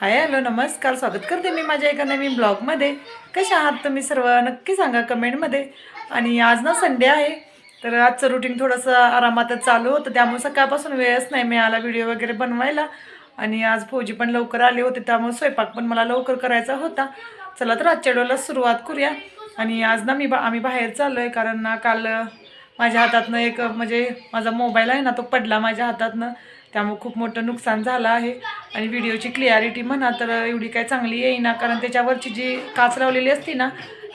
Hi hello नमस्कार स्वागत करते मी माझ्या एका नवीन ब्लॉगमध्ये. कशा आहात तुम्ही सर्व? नक्की सांगा कमेंटमध्ये. आणि आज ना संडे आहे तर आजचं रुटीन थोडंसं आरामातच चालू होतं. त्यामुळे सकाळपासून वेळच नाही मिळाला व्हिडिओ वगैरे बनवायला. आणि आज फौजी पण लवकर आले होते त्यामुळे स्वयंपाक पण मला लवकर करायचा होता. चला तर आजच्या डोला सुरुवात करूया. आणि आज ना मी बा आम्ही बाहेर चाललो आहे कारण ना काल माझ्या हातातनं एक म्हणजे माझा मोबाईल आहे ना तो पडला माझ्या हातातनं. त्यामुळे खूप मोठं नुकसान झालं आहे. आणि व्हिडिओची क्लिअरिटी म्हणा तर एवढी काय चांगली येईना. कारण त्याच्यावरची जी काच लावलेली असती ना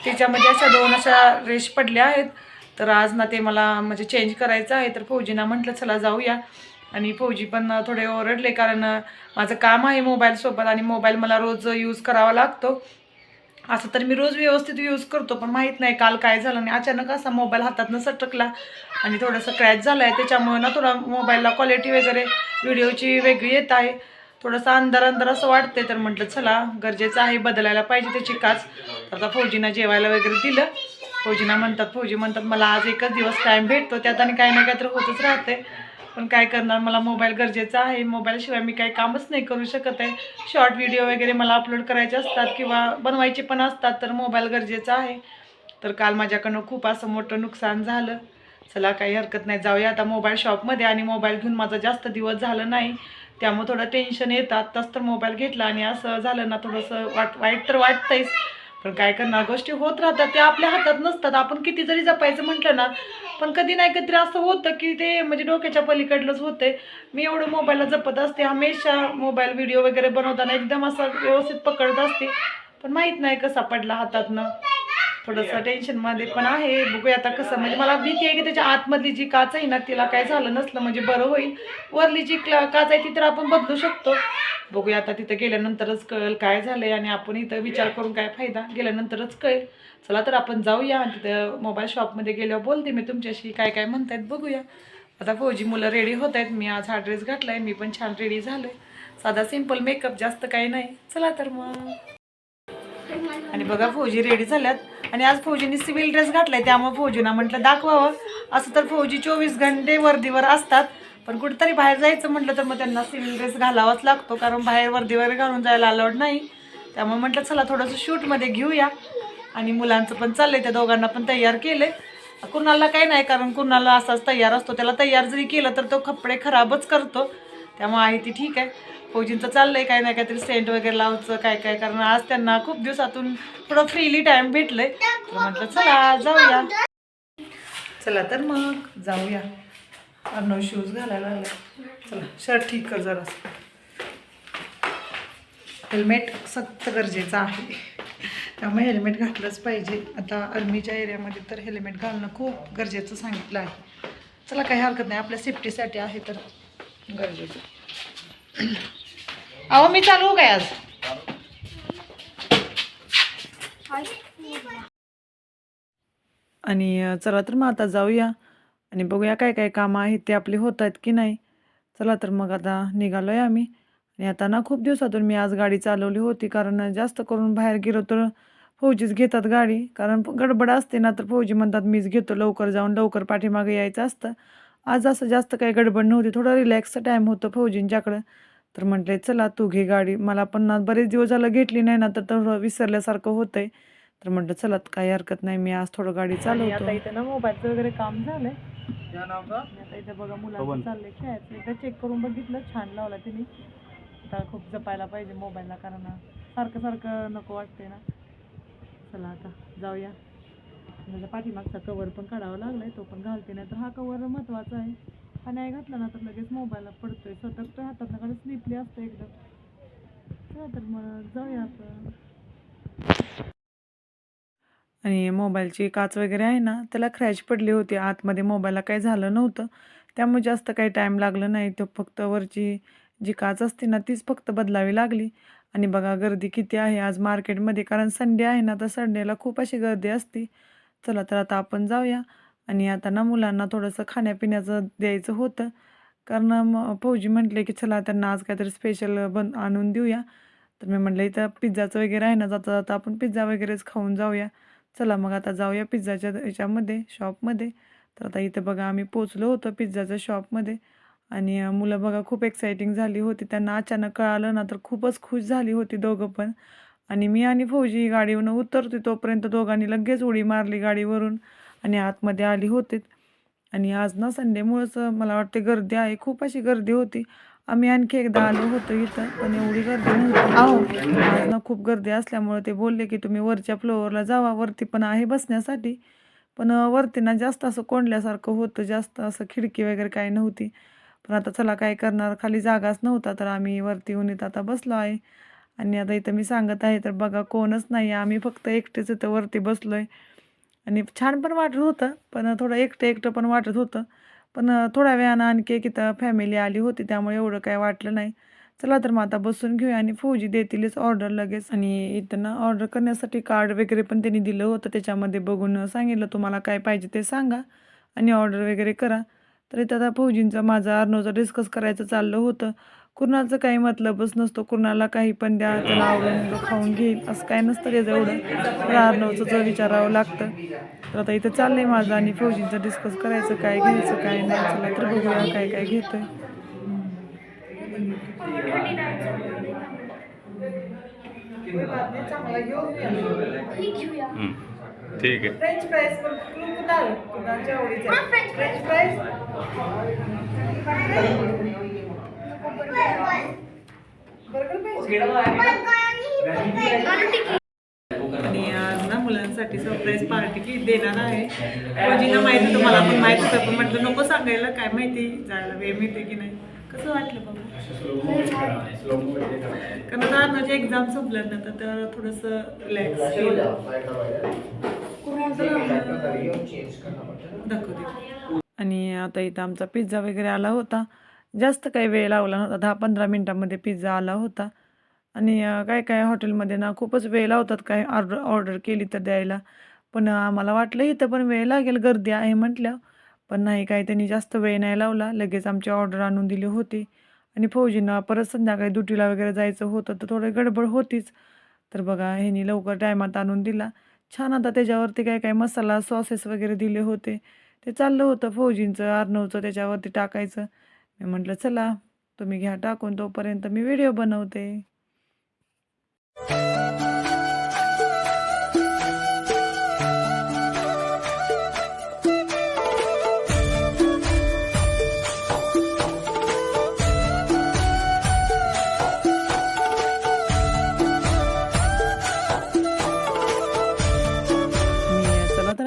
त्याच्यामध्ये अशा दोन अशा रेश पडल्या आहेत. तर आज ना ते मला म्हणजे चेंज करायचं आहे. तर फौजीना म्हटलं चला जाऊया. आणि फौजी पण थोडे ओरडले. कारण माझं काम आहे मोबाईलसोबत आणि मोबाईल मला रोज यूज करावा लागतो. असं तर मी रोज व्यवस्थित यूज करतो पण माहीत नाही काल काय झालं नाही अचानक असा मोबाईल हातातनं सटकला आणि थोडंसं क्रॅच झालं आहे त्याच्यामुळे ना थोडा मोबाईलला क्वालिटी वगैरे व्हिडिओची वेगळी येत आहे. थोडंसं अंधार अंधार असं वाटतंय तर म्हटलं चला गरजेचं आहे बदलायला पाहिजे त्याची काच. तर आता फौजीना जेवायला वगैरे दिलं. फौजीना म्हणतात फौजी म्हणतात मला आज एकच दिवस टाईम भेटतो. त्यात आणि काही ना काही तर होतच राहते पण काय करणार मला मोबाईल गरजेचा आहे. मोबाईलशिवाय मी काही कामच नाही करू शकत आहे. शॉर्ट व्हिडिओ वगैरे मला अपलोड करायचे असतात किंवा बनवायचे पण असतात तर मोबाईल गरजेचा आहे. तर काल माझ्याकडनं खूप असं मोठं नुकसान झालं. चला काही हरकत नाही. जाऊया आता मोबाईल शॉपमध्ये आणि मोबाईल घेऊन माझा जास्त दिवस झालं नाही. त्यामुळे थोडं टेन्शन येतं आत्ताच तर मोबाईल घेतला आणि असं झालं ना थोडंसं वाट वाईट तर वाटतंयच. पण काय करणार? गोष्टी होत राहतात त्या आपल्या हातात नसतात. आपण किती जरी जपायचं म्हटलं ना पण कधी नाही कधी असं होतं की ते म्हणजे डोक्याच्या पलीकडलंच होतंय. मी एवढं मोबाईलला जपत असते हमेशा मोबाईल व्हिडिओ वगैरे बनवताना एकदम असं व्यवस्थित पकडत असते. पण माहीत नाही कसा पडला हातातनं. थोडंसं टेन्शनमध्ये पण आहे. बघूया आता कसं म्हणजे मला भीती आहे की त्याच्या आतमधली जी काच आहे ना तिला काय झालं नसलं म्हणजे बरं होईल. वरली जी क्ला- काच आहे ती तर आपण बदलू शकतो. बघूया आता तिथं गेल्यानंतरच कळेल काय झालंय आणि आपण इथं विचार करून काय फायदा? गेल्यानंतरच कळेल. चला तर आपण जाऊया आणि तिथं मोबाईल शॉपमध्ये गेल्यावर बोलते मी तुमच्याशी काय काय म्हणतायत बघूया. आता फौजी मुलं रेडी होत आहेत. मी आज हा ड्रेस घातलाय मी पण छान रेडी झालोय. साधा सिंपल मेकअप जास्त काही नाही. चला तर मग. आणि बघा फौजी रेडी झाल्यात. आणि आज फौजीने सिव्हिल ड्रेस घातलाय त्यामुळे फौजीना म्हटलं दाखवावं. असं तर फौजी चोवीस घंटे वर्दीवर असतात. पण कुठेतरी बाहेर जायचं म्हटलं तर मग त्यांना सिव्हिल ड्रेस घालावाच लागतो कारण बाहेर वर्दीवर घालून जायला अलाउड नाही. त्यामुळे म्हटलं चला थोडंसं शूटमध्ये घेऊया. आणि मुलांचं पण चाललंय त्या दोघांना पण तयार केले कुणाला काही नाही कारण कुणाला असाच तयार असतो. त्याला तयार जरी केलं तर तो कपडे खराबच करतो. त्यामुळे आहे ती ठीक आहे. फौजींचं आहे काय नाही काहीतरी सेंट वगैरे लावायचं काय काय कारण. आज त्यांना खूप दिवसातून थोडं फ्रीली टाईम भेटलं आहे म्हटलं चला जाऊया. चला तर मग जाऊया. अर्णव शूज घालायला लागले चला शर्ट ठीक कर जरा. हेल्मेट सक्त गरजेचं आहे. त्यामुळे हेल्मेट घातलंच पाहिजे. आता आर्मीच्या एरियामध्ये तर हेल्मेट घालणं खूप गरजेचं सांगितलं आहे. चला काही हरकत नाही. आपल्या सेफ्टीसाठी आहे तर. गरजेचं. अहो मी चालू काय आज? आणि चला तर मग आता जाऊया. आणि बघूया काय काय कामं आहेत ते आपले होत आहेत की नाही. चला तर मग आता निघालो आहे आम्ही. आणि आता ना खूप दिवसातून मी आज गाडी चालवली होती कारण जास्त करून बाहेर गेलो तर फौजीच घेतात गाडी. कारण गडबड असते ना तर फौजी म्हणतात मीच घेतो लवकर जाऊन लवकर पाठीमागे यायचं असतं. आज असं जास्त काही गडबड नव्हती. थोडं रिलॅक्सचं टाईम होतं फौजींच्याकडं. तर म्हटले चला तू घे गाडी. मला पण ना बरेच दिवस झालं घेतली नाही ना तर थोडं विसरल्यासारखं होतंय. तर म्हटलं चला काही हरकत नाही. मी आज थोडं गाडी चालवतो आता इथं ना मोबाईलचं वगैरे काम झालंय. आता इथं बघा मुलांचं चाललंय खेळायचं. एकदा चेक करून बघितलं छान लावला त्यांनी आता खूप जपायला पाहिजे मोबाईलला कारण सारखं सारखं नको वाटते ना. चला आता जाऊया. माझ्या पाठीमागचा कवर पण काढावा लागलाय तो पण घालते नाही तर हा कवर महत्त्वाचा आहे. हा नाही घातला ना तर लगेच मोबाईलला पडतोय. सतत हातात ना स्लिपली असतं एकदम. चला तर मग जाऊया आपण. आणि मोबाईलची काच वगैरे आहे ना त्याला क्रॅच पडली होती. आतमध्ये मोबाईलला काही झालं नव्हतं. त्यामुळे जास्त काही टाईम लागलं नाही. तर फक्त वरची जी काच असते ना तीच फक्त बदलावी लागली. आणि बघा गर्दी किती आहे आज मार्केटमध्ये कारण संडे आहे ना तर संडेला खूप अशी गर्दी असते. चला तर आता आपण जाऊया. आणि आता ना मुलांना थोडंसं खाण्यापिण्याचं द्यायचं होतं. कारण मग फौजी म्हटले की चला त्यांना आज काहीतरी स्पेशल बन आणून देऊया. तर मी म्हटलं इथं पिझ्झाचं वगैरे आहे ना जाता जाता आपण पिझ्झा वगैरेच खाऊन जाऊया. चला मग आता जाऊया पिझ्झाच्या ह्याच्यामध्ये शॉपमध्ये तर आता इथं बघा आम्ही पोचलो होतो पिझ्झाच्या शॉपमध्ये आणि मुलं बघा खूप एक्सायटिंग झाली होती. त्यांना अचानक कळालं ना तर खूपच खुश झाली होती दोघं पण. आणि मी आणि फौजी गाडीवरून उतरते तोपर्यंत दोघांनी लगेच उडी मारली गाडीवरून आणि आतमध्ये आली होती आणि आज ना संडेमुळंच मला वाटते गर्दी आहे खूप अशी गर्दी होती. आम्ही आणखी एकदा आलो होतो इथं पण एवढी गर्दी नव्हती. आज ना खूप गर्दी असल्यामुळे ते बोलले की तुम्ही वरच्या फ्लोअरला जावा वरती पण आहे बसण्यासाठी. पण वरती ना जास्त असं कोंडल्यासारखं होतं जास्त असं खिडकी वगैरे काही नव्हती. पण आता चला काय करणार खाली जागाच नव्हता तर आम्ही वरती येऊन इथं आता बसलो आहे. आणि आता इथं मी सांगत आहे तर बघा कोणच नाही. आम्ही फक्त एकटेच इथं वरती बसलो आहे आणि छान पण वाटत होतं पण थोडं एकटं एकटं पण वाटत होतं. पण थोड्या वेळानं आणखी एक इथं फॅमिली आली होती त्यामुळे एवढं काय वाटलं नाही. चला तर मग आता बसून घेऊया आणि फौजी देतीलच ऑर्डर लगेच. आणि इथं ना ऑर्डर करण्यासाठी कार्ड वगैरे पण त्यांनी दिलं होतं त्याच्यामध्ये बघून सांगितलं तुम्हाला काय पाहिजे ते सांगा. आणि ऑर्डर वगैरे करा. तर इथं आता फौजींचं माझं अर्नोचं डिस्कस करायचं चाललं होतं. कुणाचं काही मतलबच नसतो कुणाला काही पण द्या त्याला आवडून तो खाऊन घेईल. असं काय नसतं त्याचं एवढं. जर विचारावं लागतं तर आता इथं चाललंय माझं आणि फौजींचं डिस्कस करायचं काय घ्यायचं काय नाही चला तर बघूया काय काय घेतोय. हं. ठीक आहे. फ्रेंच फ्राईज पण कुणाल कुणाच्या आवडीचे? फ्रेंच फ्राईज आणि आज ना मुलांसाठी सरप्राईज पार्टी की देणार आहे. फौजीला माहिती होतं मला पण माहीत होतं पण म्हटलं नको सांगायला काय माहिती जायला वेळ मिळते की नाही. कसं वाटलं बाबा कारण आता माझे एक्झाम संपल्यानंतर तर थोडंसं रिलॅक्स दाखवते. आणि आता इथं आमचा पिझ्झा वगैरे आला होता. जास्त काही वेळ लावला नव्हता. दहा पंधरा मिनटामध्ये पिझ्झा आला होता. आणि काय काय हॉटेलमध्ये ना खूपच वेळ लावतात. काय ऑर्डर ऑर्डर केली तर द्यायला. पण आम्हाला वाटलं इथं पण वेळ लागेल. गर्दी आहे म्हटलं. पण नाही काय त्यांनी जास्त वेळ नाही लावला. लगेच आमची ऑर्डर आणून दिली होती. आणि फौजींना परत संध्याकाळी ड्युटीला वगैरे जायचं होतं तर थोडं गडबड होतीच. तर बघा ह्यांनी लवकर टायमात आणून दिला. छान आता त्याच्यावरती काय काय मसाला सॉसेस वगैरे दिले होते. ते चाललं होतं. फौजींचं आर्नवचं त्याच्यावरती टाकायचं. मी म्हटलं चला तुम्ही घ्या टाकून तोपर्यंत मी व्हिडिओ बनवते.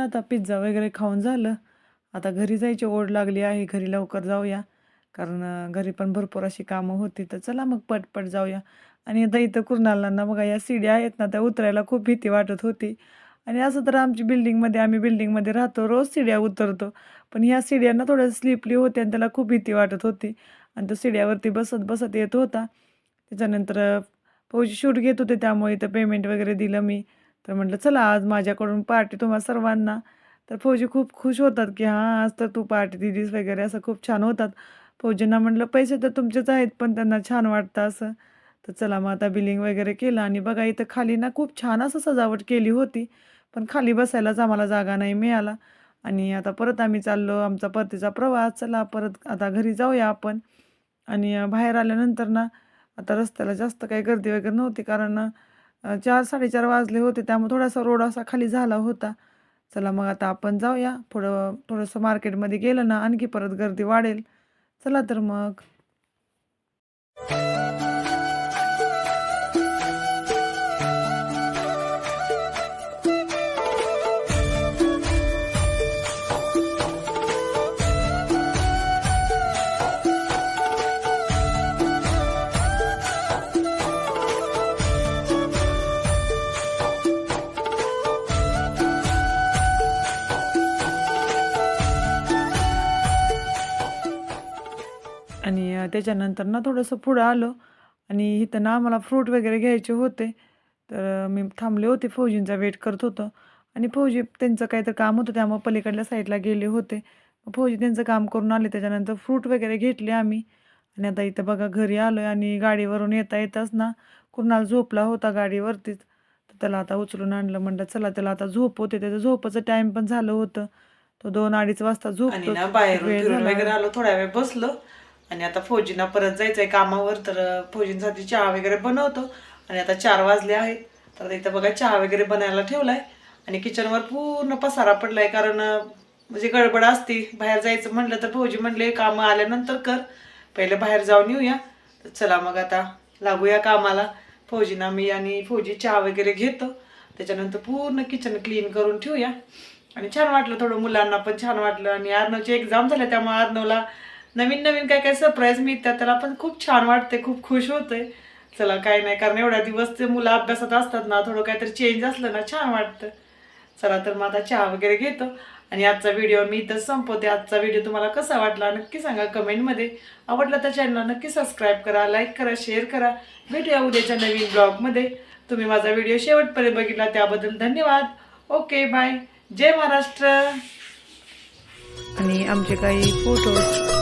आता पिझ्झा वगैरे खाऊन झालं. आता घरी जायची ओढ लागली आहे घरी लवकर जाऊया. कारण घरी पण भरपूर अशी कामं होती. तर चला मग पटपट जाऊया. आणि आता इथं कुर्नालांना बघा या सीड्या आहेत ना त्या उतरायला खूप भीती वाटत होती. आणि असं तर आमची बिल्डिंगमध्ये आम्ही बिल्डिंगमध्ये राहतो रोज सीड्या उतरतो. पण ह्या सीड्यांना थोड्या स्लिपली होते आणि त्याला खूप भीती वाटत होती. आणि तो सीड्यावरती बसत बसत येत होता. त्याच्यानंतर फौजी शूट घेत होते त्यामुळे इथं पेमेंट वगैरे दिलं मी. तर म्हटलं चला आज माझ्याकडून पार्टी तुम्हा सर्वांना. तर फौजी खूप खुश होतात की हां आज तर तू पार्टी दिलीस वगैरे असं खूप छान होतात. फौजींना म्हटलं पैसे तर तुमचेच आहेत पण त्यांना छान वाटतं असं. तर चला मग आता बिलिंग वगैरे केलं आणि बघा इथं खाली ना खूप छान असं सजावट केली होती पण खाली बसायलाच आम्हाला जागा नाही मिळाला. आणि आता परत आम्ही चाललो आमचा परतीचा प्रवास चला परत आता घरी जाऊया आपण. आणि बाहेर आल्यानंतर ना आता रस्त्याला जास्त काही गर्दी वगैरे नव्हती कारण चार साडेचार वाजले होते त्यामुळे थोडासा रोड असा खाली झाला होता. चला मग आता आपण जाऊया. पुढं थोडंसं मार्केटमध्ये गेलं ना आणखी परत गर्दी वाढेल. चला तर मग. त्याच्यानंतर ना थोडंसं पुढं आलो आणि इथं ना मला फ्रूट वगैरे घ्यायचे होते. तर मी थांबले होते. फौजींचा वेट करत होतं. आणि फौजी त्यांचं काहीतरी काम होतं त्यामुळे पलीकडल्या साईडला गेले होते. फौजी त्यांचं काम करून आले. त्याच्यानंतर फ्रूट वगैरे घेतले आम्ही. आणि आता इथं बघा घरी आलो आहे आणि गाडीवरून येता येताच ना कुणाल झोपला होता गाडीवरतीच. तर त्याला आता उचलून आणलं. म्हणलं चला त्याला आता झोप होते. त्याचं झोपाचं टाईम पण झालं होतं. तो दोन अडीच वाजता झोपतो झाला. वगैरे आलो थोड्या वेळ बसलो. आणि आता फौजींना परत जायचं आहे कामावर तर फौजींसाठी चहा वगैरे बनवतो. आणि आता चार वाजले आहेत. तर इथं बघा चहा वगैरे बनायला ठेवलाय. आणि किचनवर पूर्ण पसारा पडलाय कारण म्हणजे गडबड असती. बाहेर जायचं म्हटलं तर फौजी म्हणले कामं आल्यानंतर कर. पहिले बाहेर जाऊन येऊया. तर चला मग आता लागूया कामाला. फौजींना मी आणि फौजी चहा वगैरे घेतो. त्याच्यानंतर पूर्ण किचन क्लीन करून ठेवूया. आणि छान वाटलं थोडं मुलांना पण छान वाटलं. आणि अर्नवची एक्झाम झाल्या त्यामुळे अर्नवला नवीन नवीन काय काय सरप्राईज मिळतात त्याला पण खूप छान वाटते खूप खुश होते चला काय नाही कारण एवढ्या दिवस ते मुलं अभ्यासात असतात ना थोडं काहीतरी चेंज असलं ना छान वाटतं. चला तर मग आता चहा वगैरे घेतो. आणि आजचा व्हिडिओ मी इथंच संपवते. आजचा व्हिडिओ तुम्हाला कसा वाटला नक्की सांगा कमेंटमध्ये आवडला तर चॅनलला नक्की सबस्क्राईब करा लाईक करा शेअर करा. भेटूया उद्याच्या नवीन ब्लॉगमध्ये तुम्ही माझा व्हिडिओ शेवटपर्यंत बघितला त्याबद्दल धन्यवाद. ओके बाय जय महाराष्ट्र. आणि आमचे काही फोटोज